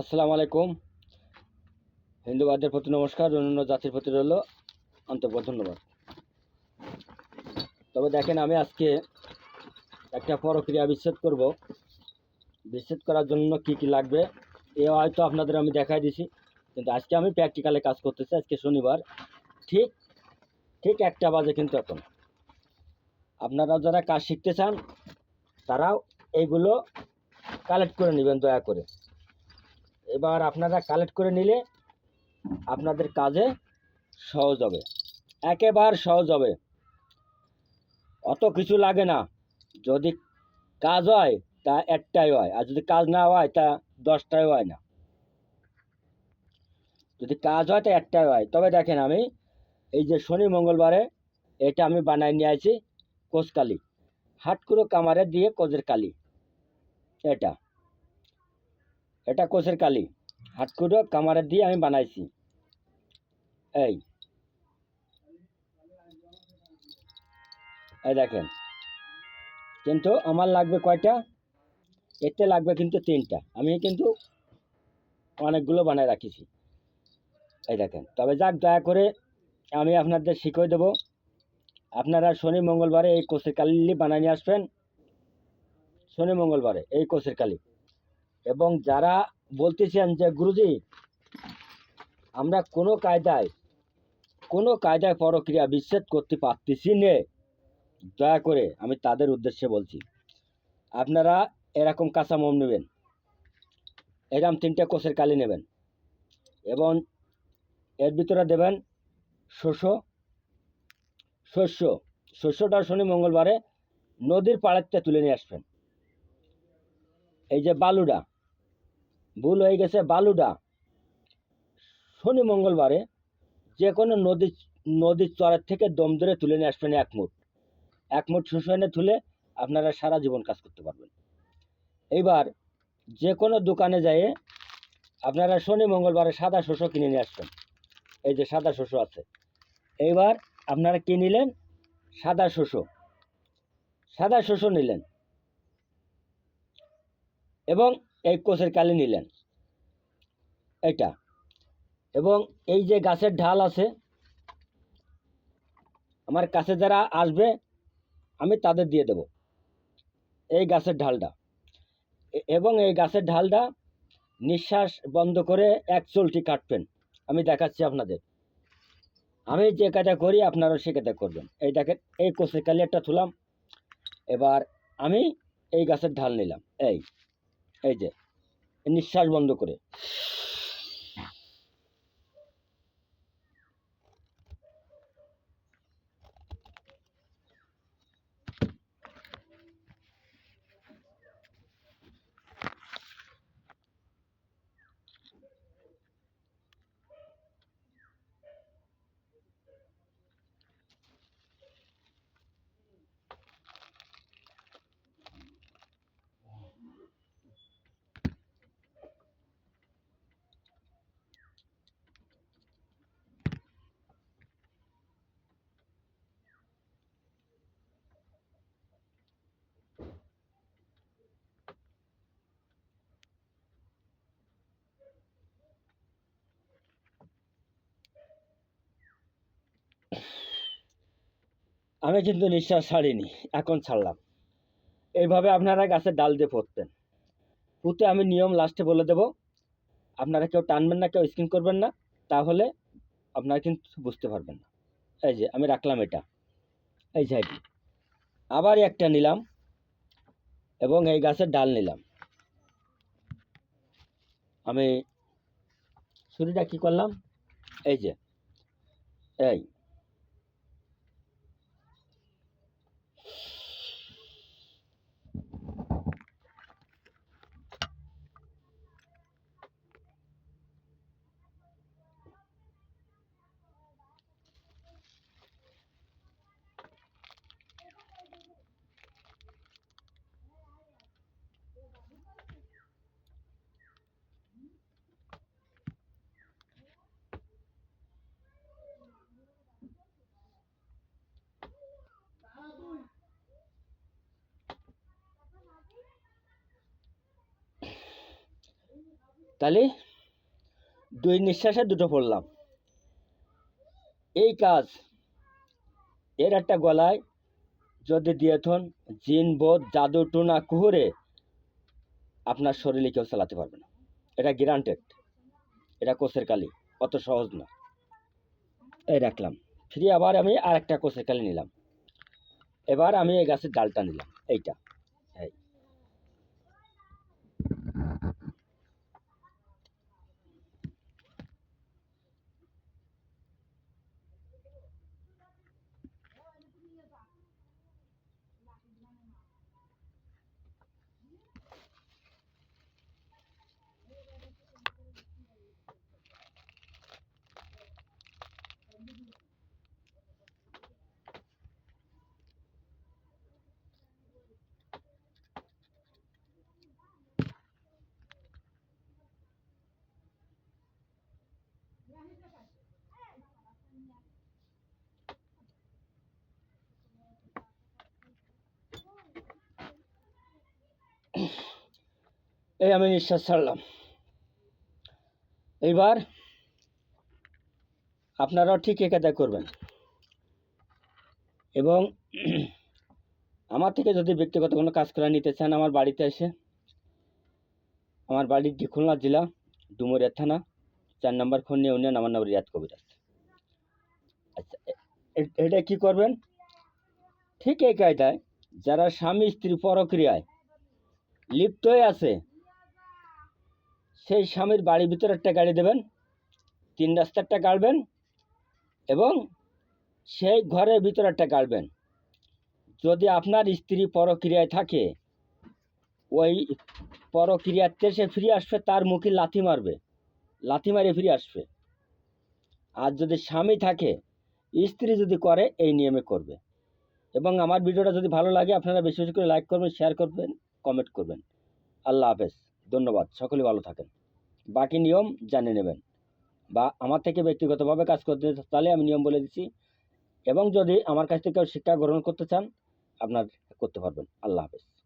আসসালামু আলাইকুম। হিন্দুবাদের প্রতি নমস্কার, অন্যান্য জাতির প্রতি রইল অন্তর্গত ধন্যবাদ। তবে দেখেন, আমি আজকে একটা প্রক্রিয়া বিচ্ছেদ করব। বিচ্ছেদ করার জন্য কি কি লাগবে, এ হয়তো আপনাদের আমি দেখাই দিছি। কিন্তু আজকে আমি প্র্যাকটিক্যালে কাজ করতেছি, আজকে শনিবার। ঠিক ঠিক একটা বাজে কিন্তু এখন। আপনারা যারা কাজ শিখতে চান, তারাও এইগুলো কালেক্ট করে নেবেন দয়া করে। এবার আপনারা কালেক্ট করে নিলে আপনাদের কাজে সহজ হবে। একেবারে সহজ হবে। অত কিছু লাগে না। যদি কাজ হয়, তা একটাই হয়। আর যদি কাজ না হয়, তা দশটাই হয় না। যদি কাজ হয়, তা একটাই হয়। তবে দেখেন আমি, এই যে শনি মঙ্গলবারে এটা আমি বানাই নিয়ে আছি কোচকালি হাটকুড়ো কামারে দিয়ে কোচের কালি। এটা। এটা কোচের কালি। হাটকুড়ো কামারে দিয়ে আমি বানাইছি। এই। এই দেখেন। কিন্তু আমার লাগবে কয়টা? এতে লাগবে কিন্তু তিনটা। আমি কিন্তু অনেকগুলো বানায় রাখিছি। এই দেখেন। তবে যাক, দয়া করে আমি আপনাদের শিখিয়ে দেবো। আপনারা শনি, মঙ্গলবারে এই কোষের কালি বানিয়ে নিয়ে আসবেন। শনি, মঙ্গলবারে এই কোষের কালি। এবং যারা বলতেছেন যে, গুরুজি, আমরা কোনো কায়দায় কোনো কায়দায় পরক্রিয়া বিচ্ছেদ করতে পারতেছি নে। দয়া করে আমি তাদের উদ্দেশ্যে বলছি। আপনারা এরকম কাঁচা মোম নেবেন। এরকম তিনটে কোষের কালি নেবেন। এবং এর ভিতরে দেবেন শস্য। শস্য, শস্যটা শনি মঙ্গলবারে নদীর পাড়েতে তুলে নিয়ে আসবেন। এই যে বালুডা ভুল হয়ে গেছে বালুডা। শনি মঙ্গলবারে যে কোনো নদী নদীর চরের থেকে দম ধরে তুলে নিয়ে আসবেন এক মুঠ। এক মুঠ এনে তুলে আপনারা সারা জীবন কাজ করতে পারবেন। এইবার যে কোনো দোকানে যেয়ে আপনারা শনি মঙ্গলবারে সাদা শস্য কিনে নিয়ে আসবেন। এই যে সাদা শস্য আছে। এইবার আপনারা কি নিলেন? সাদা শস্য। সাদা শস্য নিলেন। এবং এই কোষের কালি নিলেন। এটা। এবং এই যে গাছের ঢাল আছে, আমার কাছে যারা আসবে, আমি তাদের দিয়ে দেব এই গাছের ঢালটা। এবং এই গাছের ঢালটা নিঃশ্বাস বন্ধ করে এক চলটি কাটবেন। আমি দেখাচ্ছি আপনাদের। আমি যে কাজটা করি আপনারাও সে কাজটা করবেন। এই দেখেন, এই কোষের কালি একটা তুলাম। এবার আমি এই গাছের ঢাল নিলাম। এই। এই যে নিঃশ্বাস বন্ধ করে। আমি কিন্তু নিঃশ্বাস ছাড়িনি, এখন ছাড়লাম। এইভাবে আপনারা গাছের ডাল দিয়ে পুঁতবেন পুঁতে আমি নিয়ম লাস্টে বলে দেব, আপনারা কেউ টানবেন না, কেউ স্কিন করবেন না, তাহলে আপনারা কিন্তু বুঝতে পারবেন না। এই যে, আমি রাখলাম এটা। এই সাইডে আবার একটা নিলাম এবং এই গাছের ডাল নিলাম। আমি ছুরিটা কী করলাম? এই যে, এই। তাহলে দুই নিঃশ্বাসে দুটো পড়লাম। এই কাজ, এর একটা গলায়, যদি দিয়েথন জিন বোধ জাদু, টুনা, কুহুরে, আপনার শরীরে কেউ চালাতে পারবে না। এটা গ্যারান্টেড এটা কোষের কালি, অত সহজ না। এই রাখলাম। ফিরে আবার আমি আর একটা কোষের কালি নিলাম। এবার আমি এই গাছের ডালটা নিলাম। এইটা এই এই আমি নিঃশ্বাস ছাড়লাম। এইবার আপনারাও ঠিক একাদায় করবেন। এবং আমার থেকে যদি ব্যক্তিগত কোনো কাজ করে নিতে চান, আমার বাড়িতে এসে, আমার বাড়ি খুলনা জেলা, ডুমুরিয়া থানা, চার নম্বর ফোন নিয়ে উনিয়ন আমার নাম রিয়াদ কবিরাজ। আচ্ছা এটা কি করবেন? ঠিক এই কায়দায় যারা স্বামী স্ত্রী পরক্রিয়ায় লিপ্ত হয়ে আছে সেই স্বামীর বাড়ির ভিতরে একটা গাড়ি দেবেন, তিন রাস্তারটা গাড়বেন এবং সেই ঘরের ভিতরে একটা গাড়বেন। যদি আপনার স্ত্রী পরক্রিয়ায় থাকে, ওই পরক্রিয়াতে সে ফিরে আসবে, তার মুখে লাথি মারবে, লাথি মারে ফিরে আসবে। আর যদি স্বামী থাকে, স্ত্রী যদি করে, এই নিয়মে করবে। এবং আমার ভিডিওটা যদি ভালো লাগে, আপনারা বেশি বেশি করে লাইক করবেন শেয়ার করবেন কমেন্ট করবেন। আল্লাহ হাফেজ। ধন্যবাদ সকলে ভালো থাকেন। বাকি নিয়ম জানে নেবেন বা আমার থেকে ব্যক্তিগতভাবে কাজ করতে তাহলে আমি নিয়ম বলে দিচ্ছি এবং যদি আমার কাছ থেকে শিক্ষা গ্রহণ করতে চান, আপনার করতে পারবেন। আল্লাহ হাফেজ।